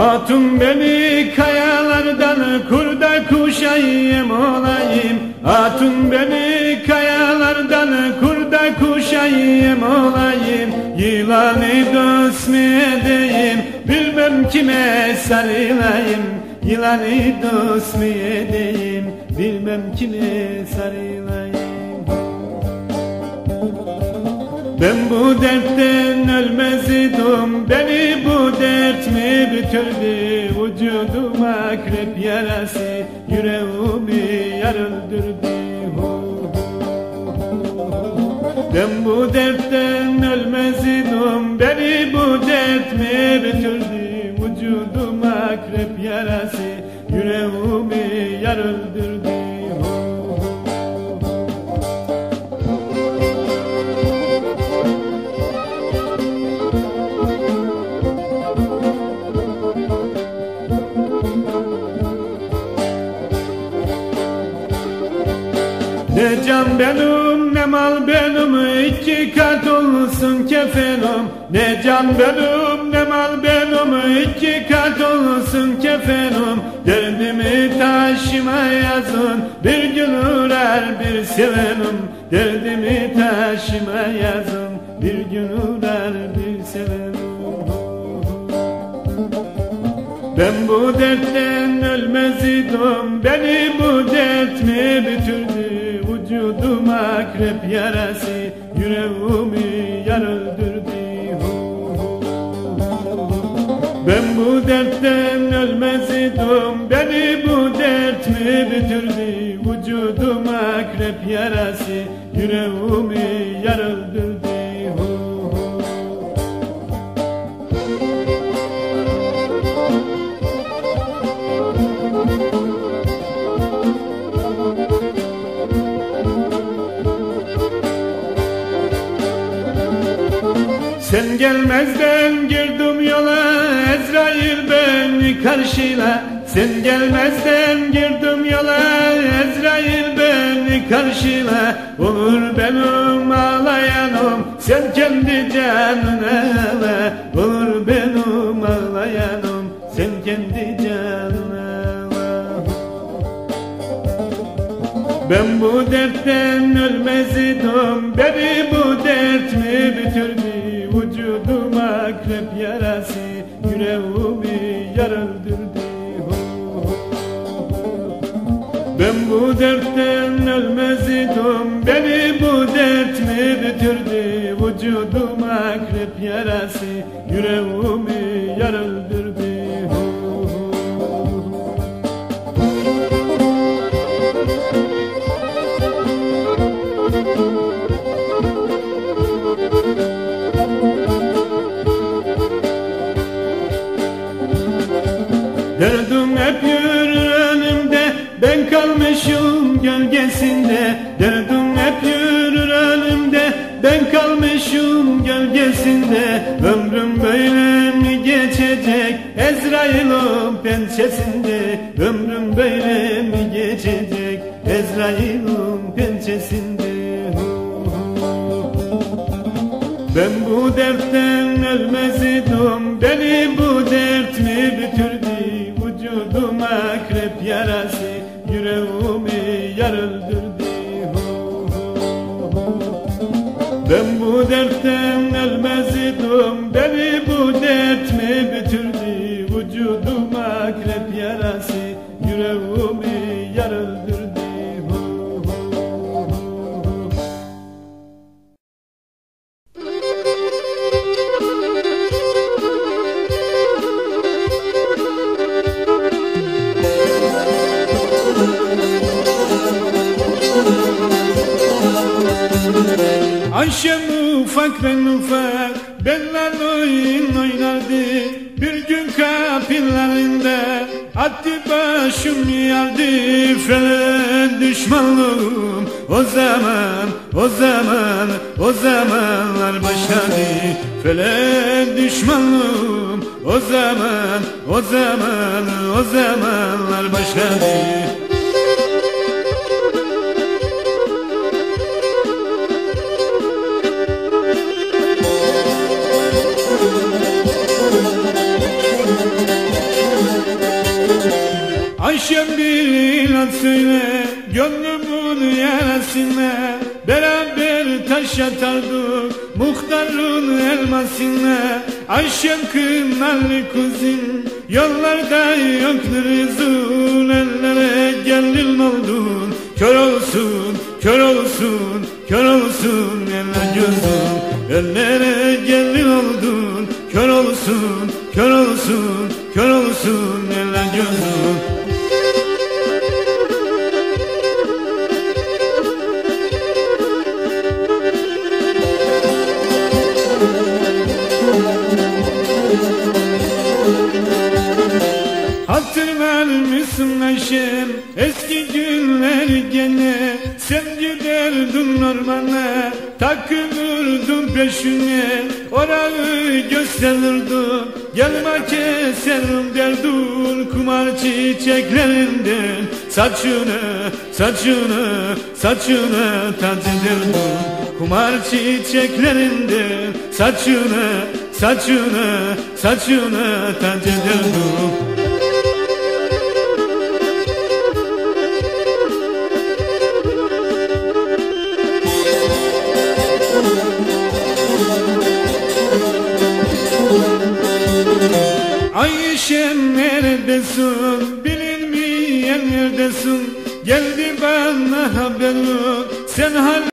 Hatun beni kayalardan kurda kuşayım olayım. Hatun beni kayalardan kurda kuşayım olayım. Yılanı dost mu edeyim bilmem kime sarılayım. Yılanı dost mu edeyim bilmem kime sarılayım. Ben bu dertten bitirdi Vücudum akrep yarası Yüreğimi yar öldürdü. Ben bu dertten ölmez idim Beni bu dert mi bitirdi Vücudum akrep yarası Yüreğimi yar öldürdü Ne can benim ne mal benim iki kat olsun kefenim. Ne can benim ne mal benim iki kat olsun kefenim. Derdimi taşıma yazın bir gün uğrar bir sevenim. Derdimi taşıma yazın bir gün uğrar bir sevenim. Ben bu dertten ölmez idim Beni bu dert mi bitirdi Vücudum akrep yarası Yüreğimi yar öldürdü. Ben bu dertten ölmez idim Beni bu dert mi bitirdi? Vücudum akrep yarası Yüreğimi yar öldürdü gelmezden girdim yola Ezrail beni karşıla Sen gelmezden girdim yola Ezrail beni karşıla Olur benim ağlayanım Sen kendi canına ala. Olur benim ağlayanım Sen kendi canına Ben bu dertten ölmez idim Beni bu Beni bu dert bitirdi Vücudum akrep yarası. Yüreğimi yar öldürdü. Derdim hep yürür önümde Ben kalmışım gölgesinde. Derdim Ben kalmışım gölgesinde Ömrüm böyle mi geçecek? Ezrail'in pençesinde Ömrüm böyle mi geçecek? Ezrail'in pençesinde. Ben bu dertten ölmez idim Beni bu dert mi bitirdi? Vücudum akrep yarası Ayşem ufak ben ufak benler oyun oynardı. Bir gün kapılarında attı başım yardı. Falan düşmanlığım o zaman o zaman o zamanlar başladı. Falan düşmanlığım o zaman o zaman o zamanlar başladı Gönlümün yarasına Beraber taş atardık Muhtarın elmasına Ayşem kınalı kuzin Yollarda yoktur izin Ellere gelin oldun Kör olsun, kör olsun, kör olsun. Eller gözüm Ellere gelin oldun Kör olsun, kör olsun, kör olsun. Eller gözüm Hatırlar mısın Ayşem eski günler gene. Sen giderdin ormana takılırdın peşine. Orayı gösterirdin gelme keserim derdin. Kumar çiçeklerinden saçını saçını saçını tac ederdin Kumar çiçeklerinden saçını saçını saçını tac ederdin Ayşem neredesin? Bilinmeyen neredesin Geldi bana haber yok. Sen hala